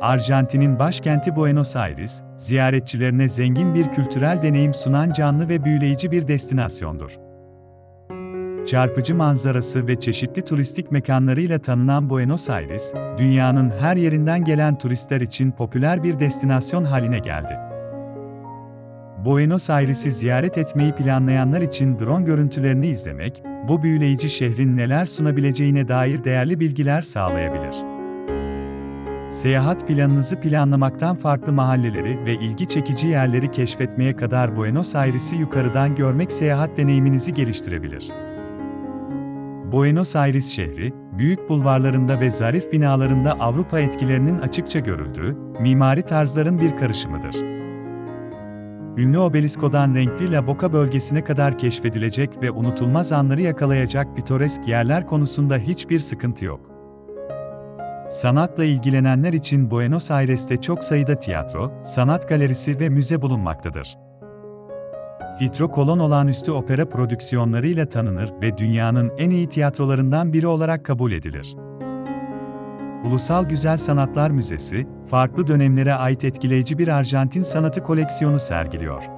Arjantin'in başkenti Buenos Aires, ziyaretçilerine zengin bir kültürel deneyim sunan canlı ve büyüleyici bir destinasyondur. Çarpıcı manzarası ve çeşitli turistik mekanlarıyla tanınan Buenos Aires, dünyanın her yerinden gelen turistler için popüler bir destinasyon haline geldi. Buenos Aires'i ziyaret etmeyi planlayanlar için drone görüntülerini izlemek, bu büyüleyici şehrin neler sunabileceğine dair değerli bilgiler sağlayabilir. Seyahat planınızı planlamaktan farklı mahalleleri ve ilgi çekici yerleri keşfetmeye kadar Buenos Aires'i yukarıdan görmek seyahat deneyiminizi geliştirebilir. Buenos Aires şehri, büyük bulvarlarında ve zarif binalarında Avrupa etkilerinin açıkça görüldüğü, mimari tarzların bir karışımıdır. Ünlü obeliskodan renkli La Boca bölgesine kadar keşfedilecek ve unutulmaz anları yakalayacak pitoresk yerler konusunda hiçbir sıkıntı yok. Sanatla ilgilenenler için Buenos Aires'te çok sayıda tiyatro, sanat galerisi ve müze bulunmaktadır. Fitro Kolon olağanüstü opera prodüksiyonlarıyla tanınır ve dünyanın en iyi tiyatrolarından biri olarak kabul edilir. Ulusal Güzel Sanatlar Müzesi, farklı dönemlere ait etkileyici bir Arjantin sanatı koleksiyonu sergiliyor.